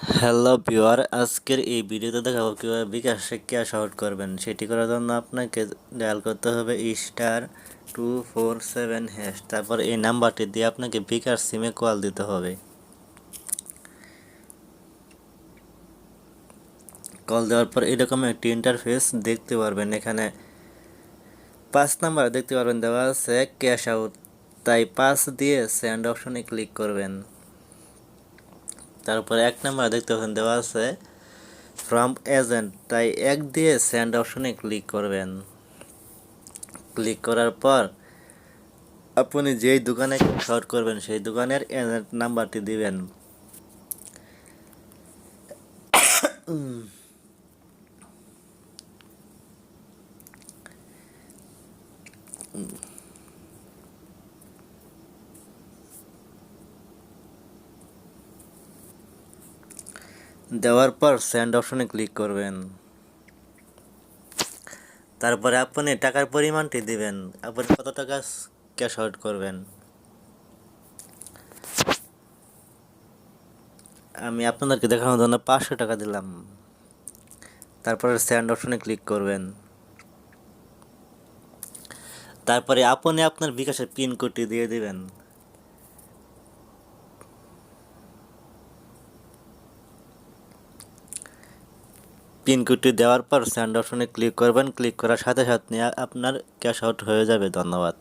Hello viewer আজকের এই ভিডিওতে দেখাবো কীভাবে বিকাশে ক্যাশ আউট করবেন। সেটি করার জন্য আপনাকে ডায়াল করতে হবে star two four seven hash তারপর এই নাম্বারটি দিয়ে আপনাকে বিকাশ সিমে কল দিতে হবে। কল দেওয়ার পর এরকম একটি ইন্টারফেস দেখতে পারবেন। এখানে পাঁচ নাম্বার দেখতে পারবেন, দেওয়া আছে ক্যাশ আউট তাই পাঁচ দিয়ে সেন্ড অপশনে ক্লিক করবেন। তারপরে এক নাম্বার দেখতে পাচ্ছেন, দেওয়া আছে ফ্রম এজেন্ট তাই এক দিয়ে সেন্ড অপশনে ক্লিক করবেন। ক্লিক করার পর আপনি যেই দোকানে শর্ট করবেন, সেই দোকানের এজেন্ট নাম্বারটি দিবেন। দেওয়ার পর সেন্ড অপশনে ক্লিক করবেন। তারপরে আপনি টাকার পরিমাণটি দিবেন। আপনি কত টাকা ক্যাশ আউট করবেন? আমি আপনাদেরকে দেখানোর জন্য পাঁচশো টাকা দিলাম। তারপরে সেন্ড অপশনে ক্লিক করবেন। তারপরে আপনি আপনার বিকাশের পিন কোডটি দিয়ে দিবেন। পিন কোটি দেওয়ার পর সেন্ড অপশনে ক্লিক করবেন। ক্লিক করার সাথে সাথে আপনার ক্যাশ আউট হয়ে যাবে। ধন্যবাদ।